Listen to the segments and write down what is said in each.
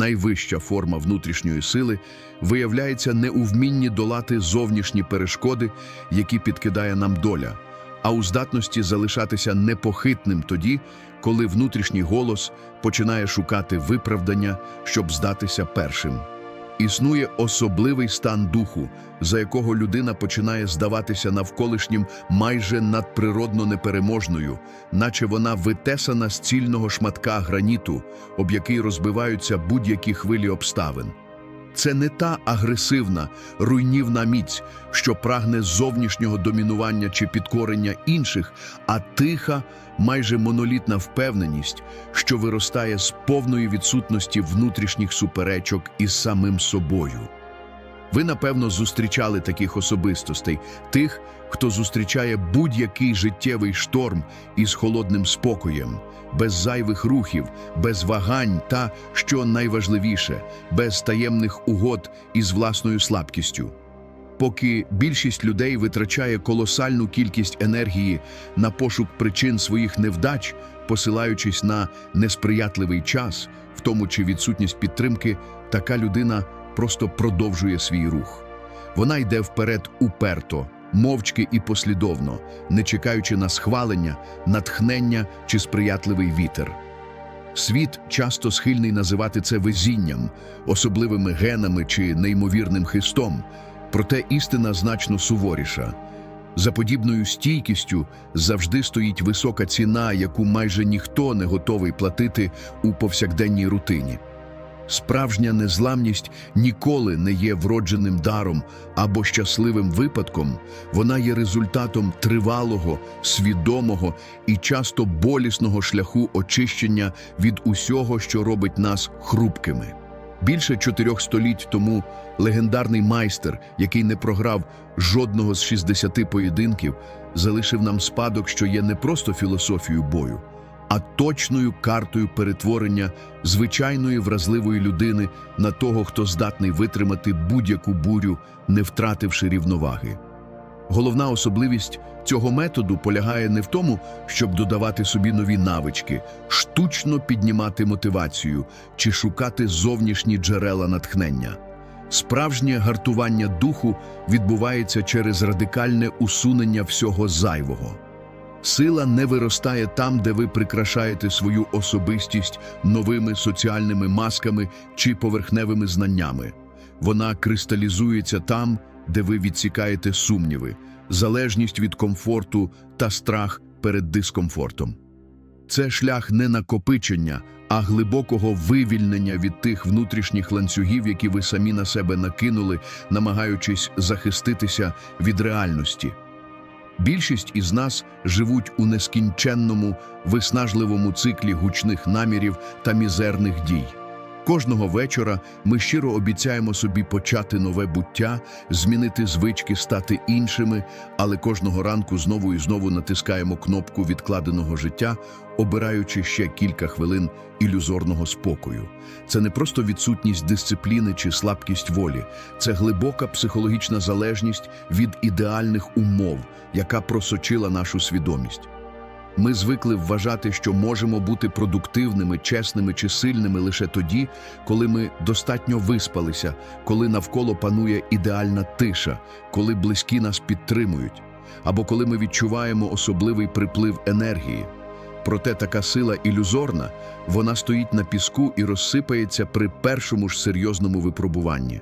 найвища форма внутрішньої сили, виявляється не у вмінні долати зовнішні перешкоди, які підкидає нам доля, а у здатності залишатися непохитним тоді, коли внутрішній голос починає шукати виправдання, щоб здатися першим. Існує особливий стан духу, за якого людина починає здаватися навколишнім майже надприродно непереможною, наче вона витесана з цільного шматка граніту, об який розбиваються будь-які хвилі обставин. Це не та агресивна, руйнівна міць, що прагне зовнішнього домінування чи підкорення інших, а тиха, майже монолітна впевненість, що виростає з повної відсутності внутрішніх суперечок із самим собою. Ви, напевно, зустрічали таких особистостей, тих, хто зустрічає будь-який життєвий шторм із холодним спокоєм, без зайвих рухів, без вагань та, що найважливіше, без таємних угод із власною слабкістю. Поки більшість людей витрачає колосальну кількість енергії на пошук причин своїх невдач, посилаючись на несприятливий час, в тому чи відсутність підтримки, така людина просто продовжує свій рух. Вона йде вперед уперто, мовчки і послідовно, не чекаючи на схвалення, натхнення чи сприятливий вітер. Світ часто схильний називати це везінням, особливими генами чи неймовірним хистом, проте істина значно суворіша. За подібною стійкістю завжди стоїть висока ціна, яку майже ніхто не готовий платити у повсякденній рутині. Справжня незламність ніколи не є вродженим даром або щасливим випадком, вона є результатом тривалого, свідомого і часто болісного шляху очищення від усього, що робить нас хрупкими. Більше чотирьох століть тому легендарний майстер, який не програв жодного з 60 поєдинків, залишив нам спадок, що є не просто філософією бою, а точною картою перетворення звичайної вразливої людини на того, хто здатний витримати будь-яку бурю, не втративши рівноваги. Головна особливість цього методу полягає не в тому, щоб додавати собі нові навички, штучно піднімати мотивацію чи шукати зовнішні джерела натхнення. Справжнє гартування духу відбувається через радикальне усунення всього зайвого. Сила не виростає там, де ви прикрашаєте свою особистість новими соціальними масками чи поверхневими знаннями. Вона кристалізується там, де ви відсікаєте сумніви, залежність від комфорту та страх перед дискомфортом. Це шлях не накопичення, а глибокого вивільнення від тих внутрішніх ланцюгів, які ви самі на себе накинули, намагаючись захиститися від реальності. Більшість із нас живуть у нескінченному, виснажливому циклі гучних намірів та мізерних дій. Кожного вечора ми щиро обіцяємо собі почати нове буття, змінити звички, стати іншими, але кожного ранку знову і знову натискаємо кнопку відкладеного життя, обираючи ще кілька хвилин ілюзорного спокою. Це не просто відсутність дисципліни чи слабкість волі, це глибока психологічна залежність від ідеальних умов, яка просочила нашу свідомість. Ми звикли вважати, що можемо бути продуктивними, чесними чи сильними лише тоді, коли ми достатньо виспалися, коли навколо панує ідеальна тиша, коли близькі нас підтримують, або коли ми відчуваємо особливий приплив енергії. Проте така сила ілюзорна, вона стоїть на піску і розсипається при першому ж серйозному випробуванні.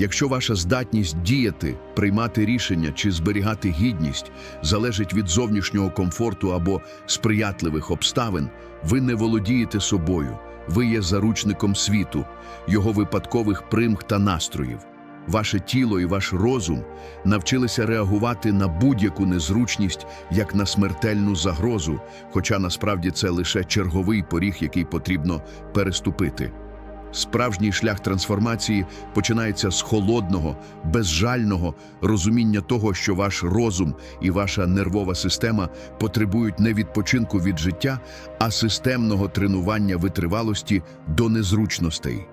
Якщо ваша здатність діяти, приймати рішення чи зберігати гідність залежить від зовнішнього комфорту або сприятливих обставин, ви не володієте собою, ви є заручником світу, його випадкових примх та настроїв. Ваше тіло і ваш розум навчилися реагувати на будь-яку незручність як на смертельну загрозу, хоча насправді це лише черговий поріг, який потрібно переступити. Справжній шлях трансформації починається з холодного, безжального розуміння того, що ваш розум і ваша нервова система потребують не відпочинку від життя, а системного тренування витривалості до незручностей.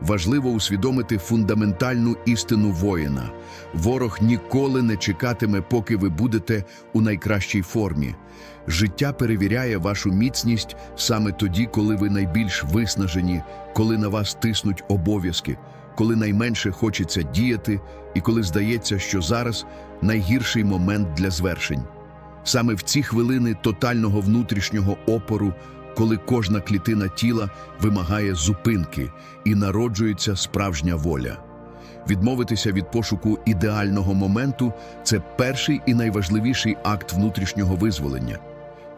Важливо усвідомити фундаментальну істину воїна. Ворог ніколи не чекатиме, поки ви будете у найкращій формі. Життя перевіряє вашу міцність саме тоді, коли ви найбільш виснажені, коли на вас тиснуть обов'язки, коли найменше хочеться діяти, і коли здається, що зараз найгірший момент для звершень. Саме в ці хвилини тотального внутрішнього опору, коли кожна клітина тіла вимагає зупинки і народжується справжня воля. Відмовитися від пошуку ідеального моменту це перший і найважливіший акт внутрішнього визволення.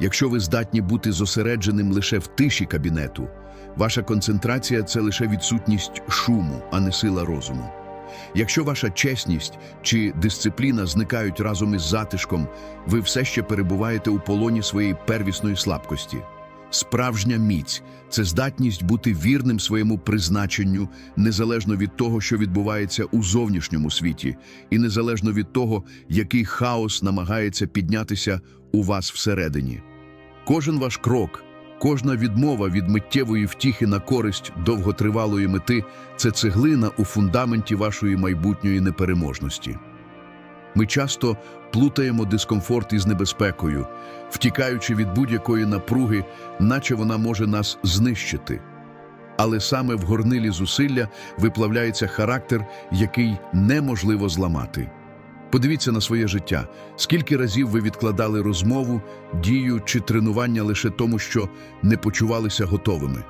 Якщо ви здатні бути зосередженим лише в тиші кабінету, ваша концентрація це лише відсутність шуму, а не сила розуму. Якщо ваша чесність чи дисципліна зникають разом із затишком, ви все ще перебуваєте у полоні своєї первісної слабкості. Справжня міць це здатність бути вірним своєму призначенню, незалежно від того, що відбувається у зовнішньому світі, і незалежно від того, який хаос намагається піднятися у вас всередині. Кожен ваш крок, кожна відмова від миттєвої втіхи на користь довготривалої мети це цеглина у фундаменті вашої майбутньої непереможності. Ми часто плутаємо дискомфорт із небезпекою, втікаючи від будь-якої напруги, наче вона може нас знищити. Але саме в горнилі зусилля виплавляється характер, який неможливо зламати. Подивіться на своє життя. Скільки разів ви відкладали розмову, дію чи тренування лише тому, що не почувалися готовими.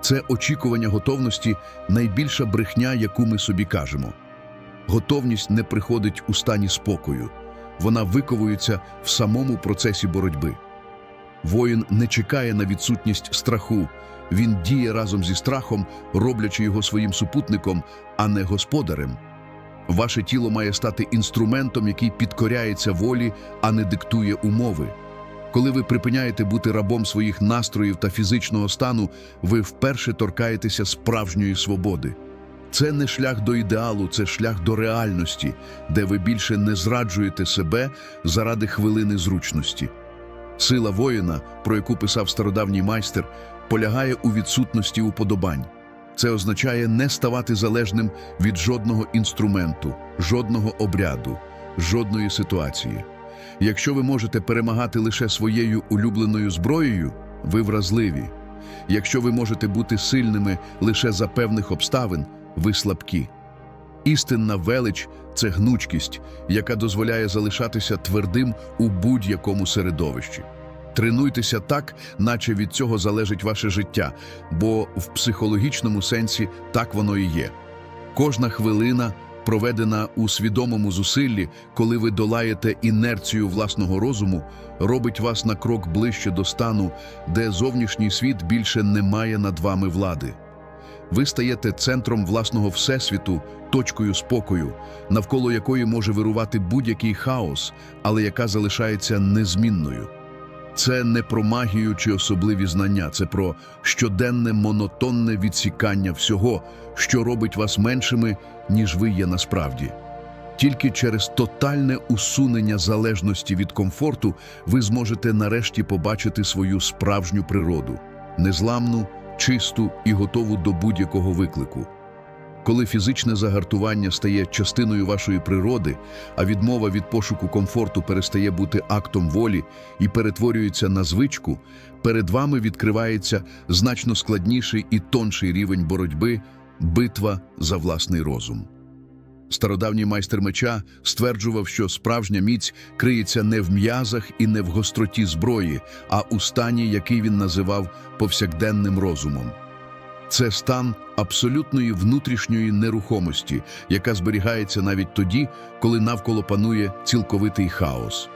Це очікування готовності найбільша брехня, яку ми собі кажемо. Готовність не приходить у стані спокою, вона виковується в самому процесі боротьби. Воїн не чекає на відсутність страху, він діє разом зі страхом, роблячи його своїм супутником, а не господарем. Ваше тіло має стати інструментом, який підкоряється волі, а не диктує умови. Коли ви припиняєте бути рабом своїх настроїв та фізичного стану, ви вперше торкаєтеся справжньої свободи. Це не шлях до ідеалу, це шлях до реальності, де ви більше не зраджуєте себе заради хвилини зручності. Сила воїна, про яку писав стародавній майстер, полягає у відсутності уподобань. Це означає не ставати залежним від жодного інструменту, жодного обряду, жодної ситуації. Якщо ви можете перемагати лише своєю улюбленою зброєю, ви вразливі. Якщо ви можете бути сильними лише за певних обставин, ви слабкі. Істинна велич це гнучкість, яка дозволяє залишатися твердим у будь-якому середовищі. Тренуйтеся так, наче від цього залежить ваше життя, бо в психологічному сенсі так воно і є. Кожна хвилина, проведена у свідомому зусиллі, коли ви долаєте інерцію власного розуму, робить вас на крок ближче до стану, де зовнішній світ більше не має над вами влади. Ви стаєте центром власного всесвіту, точкою спокою, навколо якої може вирувати будь-який хаос, але яка залишається незмінною. Це не про магію чи особливі знання, це про щоденне монотонне відсікання всього, що робить вас меншими, ніж ви є насправді. Тільки через тотальне усунення залежності від комфорту ви зможете нарешті побачити свою справжню природу незламну, чисту і готову до будь-якого виклику. Коли фізичне загартування стає частиною вашої природи, а відмова від пошуку комфорту перестає бути актом волі і перетворюється на звичку, перед вами відкривається значно складніший і тонший рівень боротьби битва за власний розум. Стародавній майстер меча стверджував, що справжня міць криється не в м'язах і не в гостроті зброї, а у стані, який він називав повсякденним розумом. Це стан абсолютної внутрішньої нерухомості, яка зберігається навіть тоді, коли навколо панує цілковитий хаос.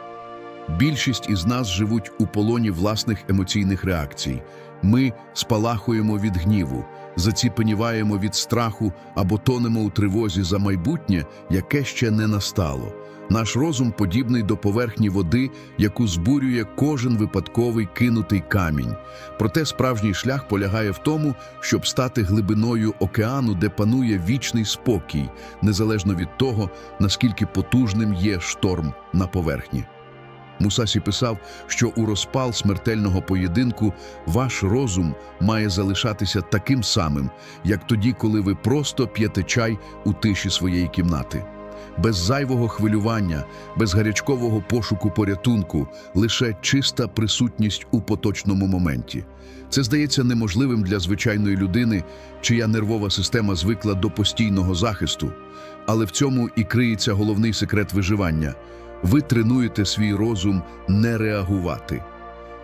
Більшість із нас живуть у полоні власних емоційних реакцій. Ми спалахуємо від гніву, заціпеніваємо від страху або тонемо у тривозі за майбутнє, яке ще не настало. Наш розум подібний до поверхні води, яку збурює кожен випадковий кинутий камінь. Проте справжній шлях полягає в тому, щоб стати глибиною океану, де панує вічний спокій, незалежно від того, наскільки потужним є шторм на поверхні. Мусасі писав, що у розпал смертельного поєдинку ваш розум має залишатися таким самим, як тоді, коли ви просто п'єте чай у тиші своєї кімнати. Без зайвого хвилювання, без гарячкового пошуку порятунку, лише чиста присутність у поточному моменті. Це здається неможливим для звичайної людини, чия нервова система звикла до постійного захисту. Але в цьому і криється головний секрет виживання. Ви тренуєте свій розум не реагувати.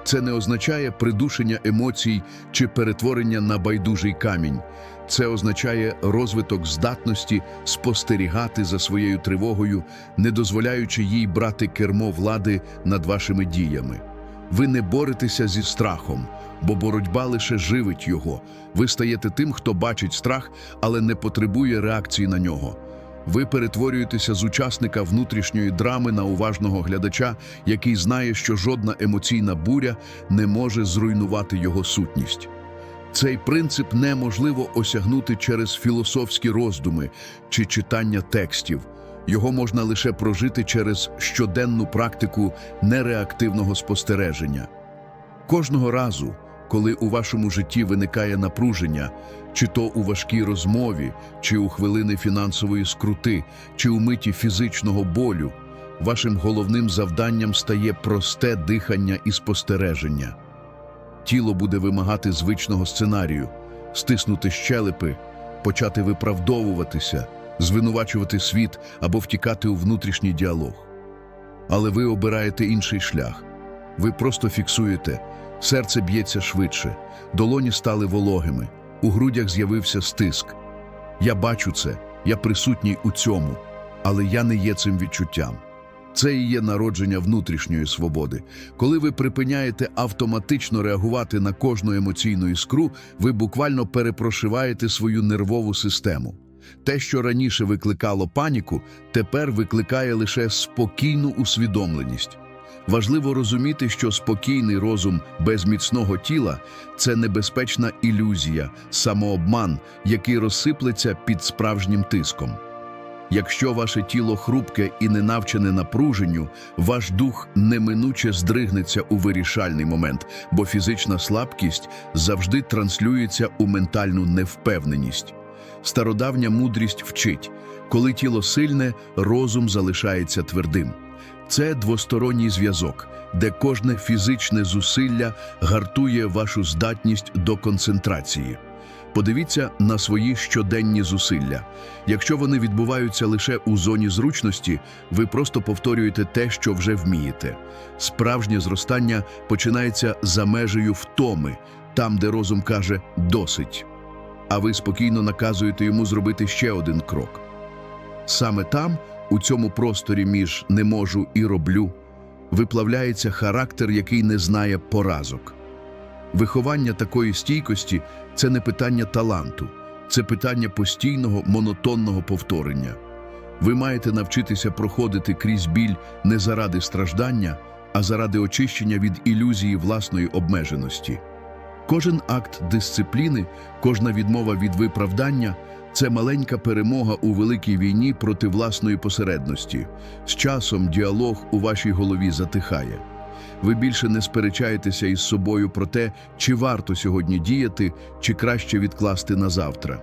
Це не означає придушення емоцій чи перетворення на байдужий камінь. Це означає розвиток здатності спостерігати за своєю тривогою, не дозволяючи їй брати кермо влади над вашими діями. Ви не боретеся зі страхом, бо боротьба лише живить його. Ви стаєте тим, хто бачить страх, але не потребує реакції на нього. Ви перетворюєтеся з учасника внутрішньої драми на уважного глядача, який знає, що жодна емоційна буря не може зруйнувати його сутність. Цей принцип неможливо осягнути через філософські роздуми чи читання текстів. Його можна лише прожити через щоденну практику нереактивного спостереження. Кожного разу, коли у вашому житті виникає напруження, чи то у важкій розмові, чи у хвилини фінансової скрути, чи у миті фізичного болю, вашим головним завданням стає просте дихання і спостереження. Тіло буде вимагати звичного сценарію, стиснути щелепи, почати виправдовуватися, звинувачувати світ або втікати у внутрішній діалог. Але ви обираєте інший шлях. Ви просто фіксуєте, серце б'ється швидше, долоні стали вологими, у грудях з'явився стиск. Я бачу це, я присутній у цьому, але я не є цим відчуттям. Це і є народження внутрішньої свободи. Коли ви припиняєте автоматично реагувати на кожну емоційну іскру, ви буквально перепрошиваєте свою нервову систему. Те, що раніше викликало паніку, тепер викликає лише спокійну усвідомленість. Важливо розуміти, що спокійний розум без міцного тіла це небезпечна ілюзія, самообман, який розсиплеться під справжнім тиском. Якщо ваше тіло хрупке і не навчене напруженню, ваш дух неминуче здригнеться у вирішальний момент, бо фізична слабкість завжди транслюється у ментальну невпевненість. Стародавня мудрість вчить, коли тіло сильне, розум залишається твердим. Це двосторонній зв'язок, де кожне фізичне зусилля гартує вашу здатність до концентрації. Подивіться на свої щоденні зусилля. Якщо вони відбуваються лише у зоні зручності, ви просто повторюєте те, що вже вмієте. Справжнє зростання починається за межею втоми, там, де розум каже досить. А ви спокійно наказуєте йому зробити ще один крок. Саме там, у цьому просторі між не можу і роблю, виплавляється характер, який не знає поразок. Виховання такої стійкості це не питання таланту, це питання постійного монотонного повторення. Ви маєте навчитися проходити крізь біль не заради страждання, а заради очищення від ілюзії власної обмеженості. Кожен акт дисципліни, кожна відмова від виправдання це маленька перемога у великій війні проти власної посередності. З часом діалог у вашій голові затихає. Ви більше не сперечаєтеся із собою про те, чи варто сьогодні діяти, чи краще відкласти на завтра.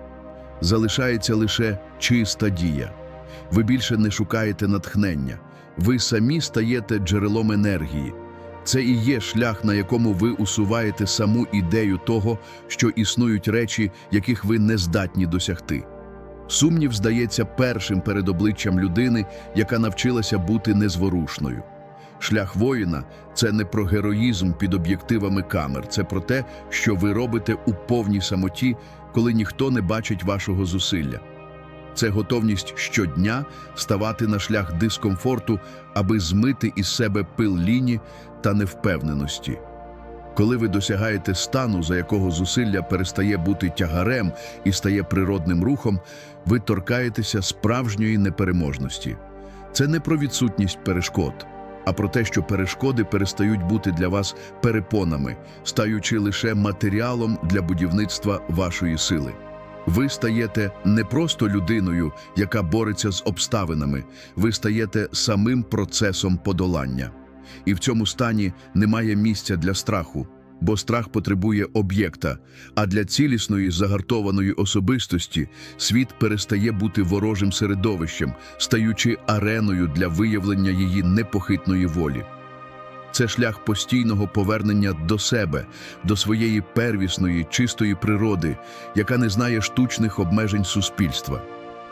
Залишається лише чиста дія. Ви більше не шукаєте натхнення. Ви самі стаєте джерелом енергії. Це і є шлях, на якому ви усуваєте саму ідею того, що існують речі, яких ви не здатні досягти. Сумнів здається першим перед обличчям людини, яка навчилася бути незворушною. Шлях воїна це не про героїзм під об'єктивами камер, це про те, що ви робите у повній самоті, коли ніхто не бачить вашого зусилля. Це готовність щодня ставати на шлях дискомфорту, аби змити із себе пил ліні та невпевненості. Коли ви досягаєте стану, за якого зусилля перестає бути тягарем і стає природним рухом, ви торкаєтеся справжньої непереможності. Це не про відсутність перешкод, а про те, що перешкоди перестають бути для вас перепонами, стаючи лише матеріалом для будівництва вашої сили. Ви стаєте не просто людиною, яка бореться з обставинами, ви стаєте самим процесом подолання. І в цьому стані немає місця для страху, бо страх потребує об'єкта, а для цілісної загартованої особистості світ перестає бути ворожим середовищем, стаючи ареною для виявлення її непохитної волі. Це шлях постійного повернення до себе, до своєї первісної, чистої природи, яка не знає штучних обмежень суспільства.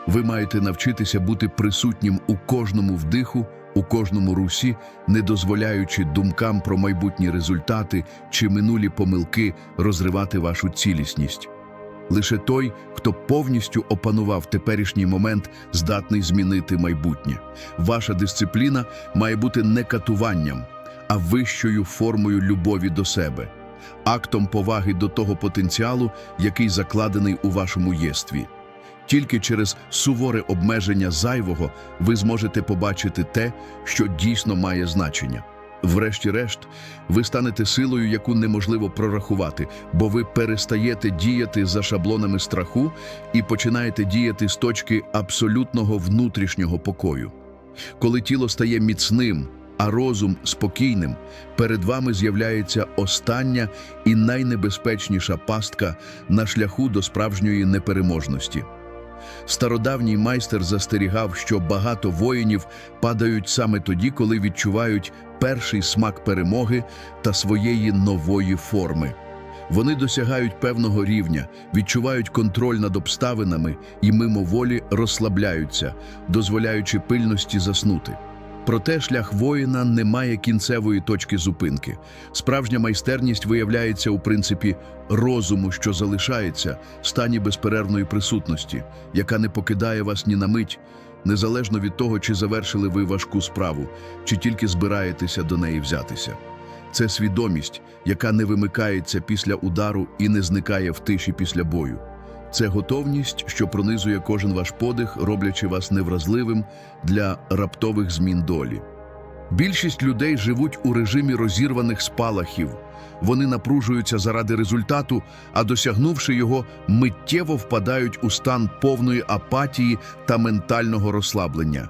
Ви маєте навчитися бути присутнім у кожному вдиху, у кожному русі, не дозволяючи думкам про майбутні результати чи минулі помилки розривати вашу цілісність. Лише той, хто повністю опанував теперішній момент, здатний змінити майбутнє. Ваша дисципліна має бути не катуванням, а вищою формою любові до себе, актом поваги до того потенціалу, який закладений у вашому єстві. Тільки через суворе обмеження зайвого ви зможете побачити те, що дійсно має значення. Врешті-решт, ви станете силою, яку неможливо прорахувати, бо ви перестаєте діяти за шаблонами страху і починаєте діяти з точки абсолютного внутрішнього покою. Коли тіло стає міцним, а розум спокійним, перед вами з'являється остання і найнебезпечніша пастка на шляху до справжньої непереможності. Стародавній майстер застерігав, що багато воїнів падають саме тоді, коли відчувають перший смак перемоги та своєї нової форми. Вони досягають певного рівня, відчувають контроль над обставинами і мимоволі розслабляються, дозволяючи пильності заснути. Проте шлях воїна не має кінцевої точки зупинки. Справжня майстерність виявляється у принципі розуму, що залишається, стані безперервної присутності, яка не покидає вас ні на мить, незалежно від того, чи завершили ви важку справу, чи тільки збираєтеся до неї взятися. Це свідомість, яка не вимикається після удару і не зникає в тиші після бою. Це готовність, що пронизує кожен ваш подих, роблячи вас невразливим для раптових змін долі. Більшість людей живуть у режимі розірваних спалахів. Вони напружуються заради результату, а досягнувши його, миттєво впадають у стан повної апатії та ментального розслаблення.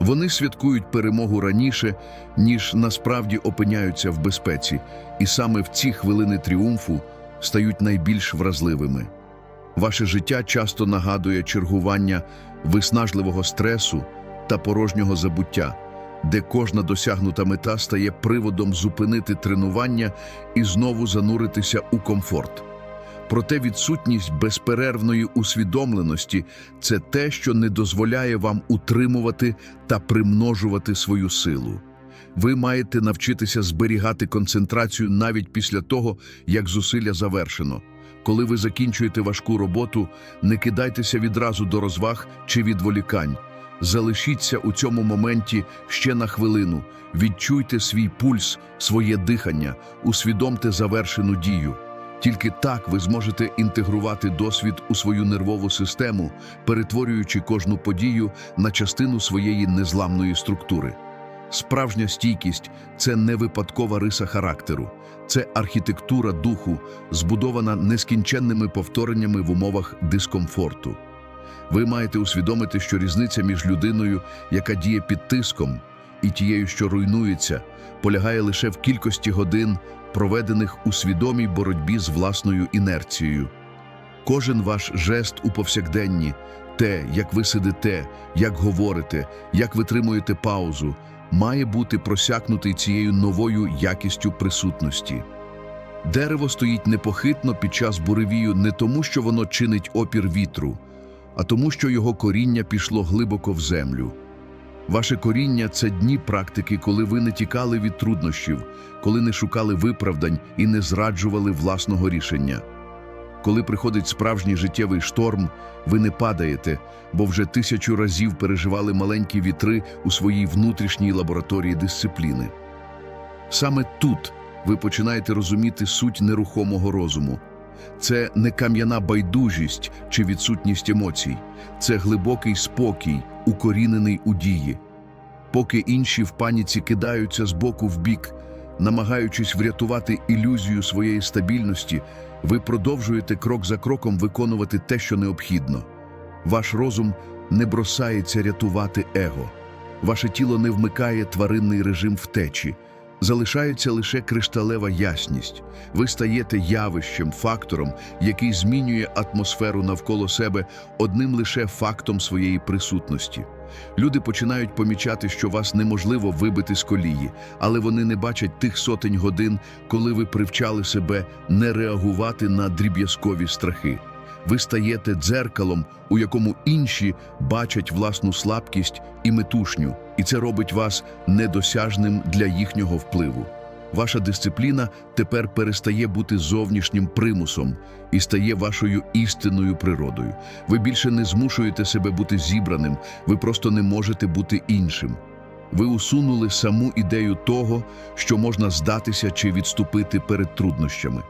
Вони святкують перемогу раніше, ніж насправді опиняються в безпеці, і саме в ці хвилини тріумфу стають найбільш вразливими. Ваше життя часто нагадує чергування виснажливого стресу та порожнього забуття, де кожна досягнута мета стає приводом зупинити тренування і знову зануритися у комфорт. Проте відсутність безперервної усвідомленості це те, що не дозволяє вам утримувати та примножувати свою силу. Ви маєте навчитися зберігати концентрацію навіть після того, як зусилля завершено. Коли ви закінчуєте важку роботу, не кидайтеся відразу до розваг чи відволікань. Залишіться у цьому моменті ще на хвилину, відчуйте свій пульс, своє дихання, усвідомте завершену дію. Тільки так ви зможете інтегрувати досвід у свою нервову систему, перетворюючи кожну подію на частину своєї незламної структури. Справжня стійкість це не випадкова риса характеру, це архітектура духу, збудована нескінченними повтореннями в умовах дискомфорту. Ви маєте усвідомити, що різниця між людиною, яка діє під тиском, і тією, що руйнується, полягає лише в кількості годин, проведених у свідомій боротьбі з власною інерцією. Кожен ваш жест у повсякденні, те, як ви сидите, як говорите, як витримуєте паузу, має бути просякнутий цією новою якістю присутності. Дерево стоїть непохитно під час буревію не тому, що воно чинить опір вітру, а тому, що його коріння пішло глибоко в землю. Ваше коріння це дні практики, коли ви не тікали від труднощів, коли не шукали виправдань і не зраджували власного рішення. Коли приходить справжній життєвий шторм, ви не падаєте, бо вже тисячу разів переживали маленькі вітри у своїй внутрішній лабораторії дисципліни. Саме тут ви починаєте розуміти суть нерухомого розуму. Це не кам'яна байдужість чи відсутність емоцій, це глибокий спокій, укорінений у дії. Поки інші в паніці кидаються з боку в бік, намагаючись врятувати ілюзію своєї стабільності, ви продовжуєте крок за кроком виконувати те, що необхідно. Ваш розум не бросається рятувати его. Ваше тіло не вмикає тваринний режим втечі. Залишається лише кришталева ясність. Ви стаєте явищем, фактором, який змінює атмосферу навколо себе одним лише фактом своєї присутності. Люди починають помічати, що вас неможливо вибити з колії, але вони не бачать тих сотень годин, коли ви привчали себе не реагувати на дріб'язкові страхи. Ви стаєте дзеркалом, у якому інші бачать власну слабкість і метушню, і це робить вас недосяжним для їхнього впливу. Ваша дисципліна тепер перестає бути зовнішнім примусом і стає вашою істинною природою. Ви більше не змушуєте себе бути зібраним, ви просто не можете бути іншим. Ви усунули саму ідею того, що можна здатися чи відступити перед труднощами.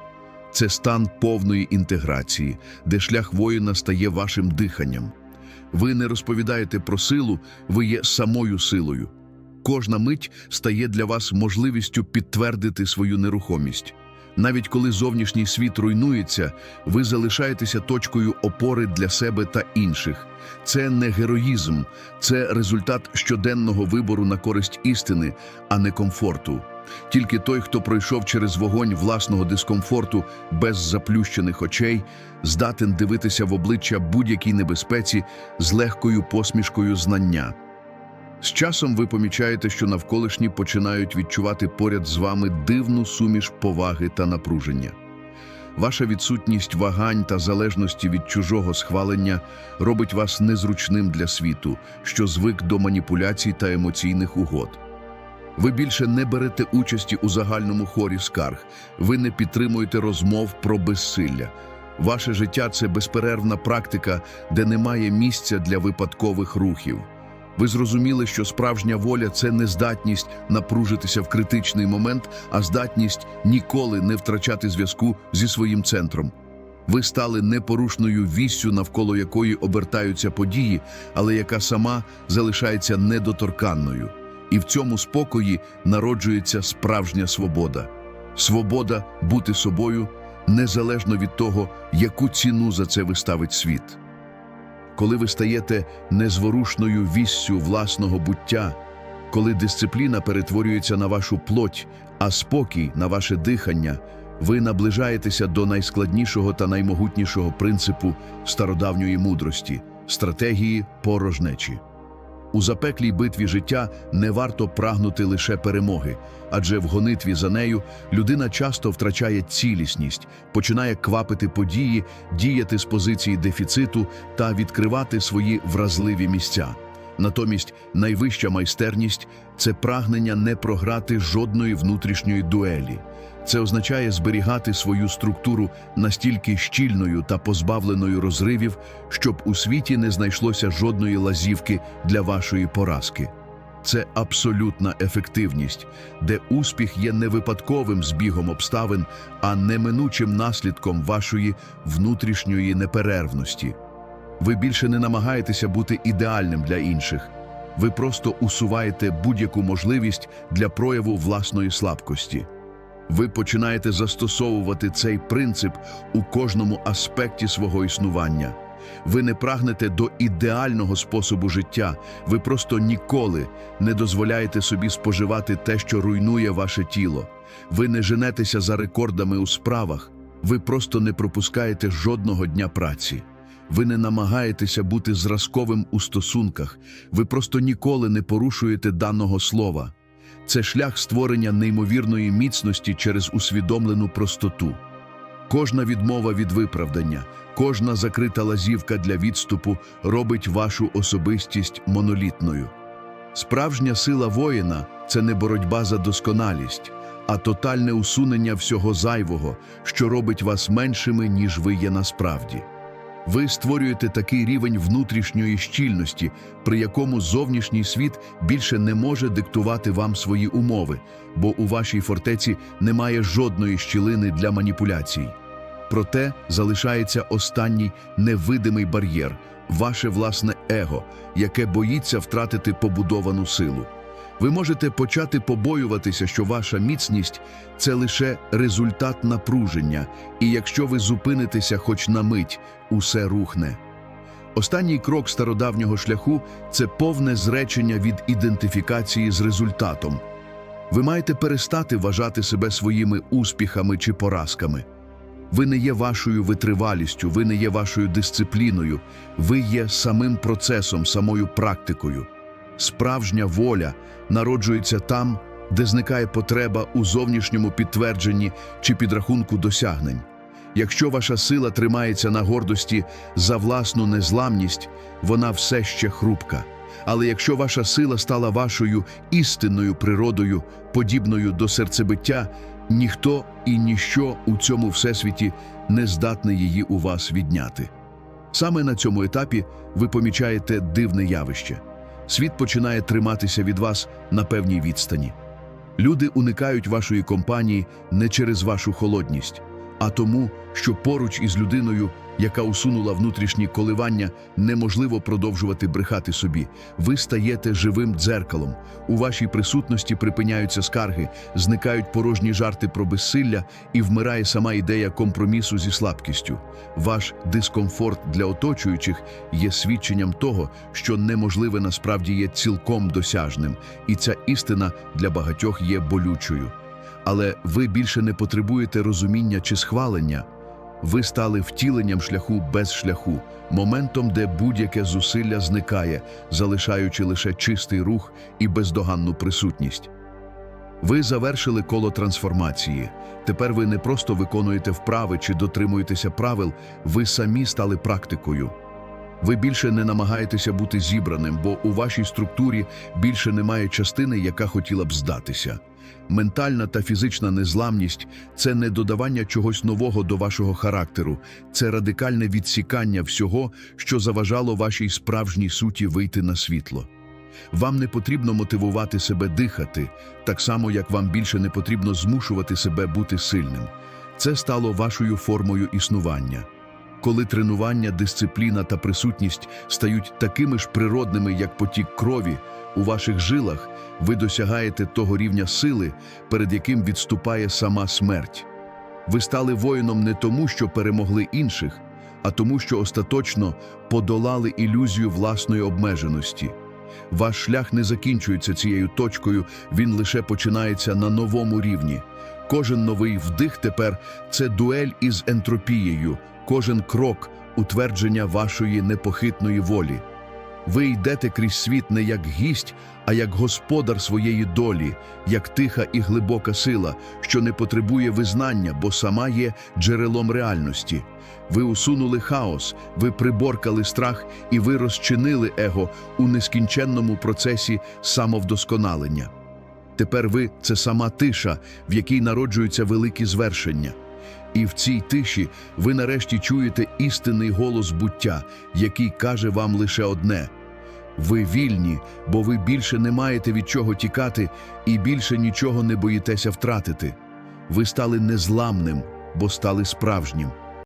Це стан повної інтеграції, де шлях воїна стає вашим диханням. Ви не розповідаєте про силу, ви є самою силою. Кожна мить стає для вас можливістю підтвердити свою нерухомість. Навіть коли зовнішній світ руйнується, ви залишаєтеся точкою опори для себе та інших. Це не героїзм, це результат щоденного вибору на користь істини, а не комфорту. Тільки той, хто пройшов через вогонь власного дискомфорту без заплющених очей, здатен дивитися в обличчя будь-якій небезпеці з легкою посмішкою знання. З часом ви помічаєте, що навколишні починають відчувати поряд з вами дивну суміш поваги та напруження. Ваша відсутність вагань та залежності від чужого схвалення робить вас незручним для світу, що звик до маніпуляцій та емоційних угод. Ви більше не берете участі у загальному хорі скарг, ви не підтримуєте розмов про безсилля. Ваше життя це безперервна практика, де немає місця для випадкових рухів. Ви зрозуміли, що справжня воля це не здатність напружитися в критичний момент, а здатність ніколи не втрачати зв'язку зі своїм центром. Ви стали непорушною віссю, навколо якої обертаються події, але яка сама залишається недоторканною. І в цьому спокої народжується справжня свобода. Свобода бути собою незалежно від того, яку ціну за це виставить світ. Коли ви стаєте незворушною віссю власного буття, коли дисципліна перетворюється на вашу плоть, а спокій на ваше дихання, ви наближаєтеся до найскладнішого та наймогутнішого принципу стародавньої мудрості стратегії порожнечі. У запеклій битві життя не варто прагнути лише перемоги, адже в гонитві за нею людина часто втрачає цілісність, починає квапити події, діяти з позиції дефіциту та відкривати свої вразливі місця. Натомість найвища майстерність це прагнення не програти жодної внутрішньої дуелі. Це означає зберігати свою структуру настільки щільною та позбавленою розривів, щоб у світі не знайшлося жодної лазівки для вашої поразки. Це абсолютна ефективність, де успіх є не випадковим збігом обставин, а неминучим наслідком вашої внутрішньої неперервності. Ви більше не намагаєтеся бути ідеальним для інших. Ви просто усуваєте будь-яку можливість для прояву власної слабкості. Ви починаєте застосовувати цей принцип у кожному аспекті свого існування. Ви не прагнете до ідеального способу життя, ви просто ніколи не дозволяєте собі споживати те, що руйнує ваше тіло. Ви не женетеся за рекордами у справах, ви просто не пропускаєте жодного дня праці. Ви не намагаєтеся бути зразковим у стосунках, ви просто ніколи не порушуєте даного слова. Це шлях створення неймовірної міцності через усвідомлену простоту. Кожна відмова від виправдання, кожна закрита лазівка для відступу робить вашу особистість монолітною. Справжня сила воїна це не боротьба за досконалість, а тотальне усунення всього зайвого, що робить вас меншими, ніж ви є насправді. Ви створюєте такий рівень внутрішньої щільності, при якому зовнішній світ більше не може диктувати вам свої умови, бо у вашій фортеці немає жодної щілини для маніпуляцій. Проте залишається останній невидимий бар'єр ваше власне его, яке боїться втратити побудовану силу. Ви можете почати побоюватися, що ваша міцність це лише результат напруження, і якщо ви зупинитеся хоч на мить, усе рухне. Останній крок стародавнього шляху це повне зречення від ідентифікації з результатом. Ви маєте перестати вважати себе своїми успіхами чи поразками. Ви не є вашою витривалістю, ви не є вашою дисципліною, ви є самим процесом, самою практикою. Справжня воля народжується там, де зникає потреба у зовнішньому підтвердженні чи підрахунку досягнень. Якщо ваша сила тримається на гордості за власну незламність, вона все ще хрупка. Але якщо ваша сила стала вашою істинною природою, подібною до серцебиття, ніхто і ніщо у цьому всесвіті не здатне її у вас відняти. Саме на цьому етапі ви помічаєте дивне явище. Світ починає триматися від вас на певній відстані. Люди уникають вашої компанії не через вашу холодність, а тому, що поруч із людиною, яка усунула внутрішні коливання, неможливо продовжувати брехати собі. Ви стаєте живим дзеркалом. У вашій присутності припиняються скарги, зникають порожні жарти про безсилля і вмирає сама ідея компромісу зі слабкістю. Ваш дискомфорт для оточуючих є свідченням того, що неможливе насправді є цілком досяжним, і ця істина для багатьох є болючою. Але ви більше не потребуєте розуміння чи схвалення. Ви стали втіленням шляху без шляху, моментом, де будь-яке зусилля зникає, залишаючи лише чистий рух і бездоганну присутність. Ви завершили коло трансформації. Тепер ви не просто виконуєте вправи чи дотримуєтеся правил, ви самі стали практикою. Ви більше не намагаєтеся бути зібраним, бо у вашій структурі більше немає частини, яка хотіла б здатися. Ментальна та фізична незламність це не додавання чогось нового до вашого характеру, це радикальне відсікання всього, що заважало вашій справжній суті вийти на світло. Вам не потрібно мотивувати себе дихати, так само як вам більше не потрібно змушувати себе бути сильним. Це стало вашою формою існування. Коли тренування, дисципліна та присутність стають такими ж природними, як потік крові, у ваших жилах ви досягаєте того рівня сили, перед яким відступає сама смерть. Ви стали воїном не тому, що перемогли інших, а тому, що остаточно подолали ілюзію власної обмеженості. Ваш шлях не закінчується цією точкою, він лише починається на новому рівні. Кожен новий вдих тепер це дуель із ентропією, кожен крок утвердження вашої непохитної волі. Ви йдете крізь світ не як гість, а як господар своєї долі, як тиха і глибока сила, що не потребує визнання, бо сама є джерелом реальності. Ви усунули хаос, ви приборкали страх і ви розчинили его у нескінченному процесі самовдосконалення. Тепер ви це сама тиша, в якій народжуються великі звершення. І в цій тиші ви нарешті чуєте істинний голос буття, який каже вам лише одне: ви вільні, бо ви більше не маєте від чого тікати і більше нічого не боїтеся втратити. Ви стали незламним, бо стали справжнім.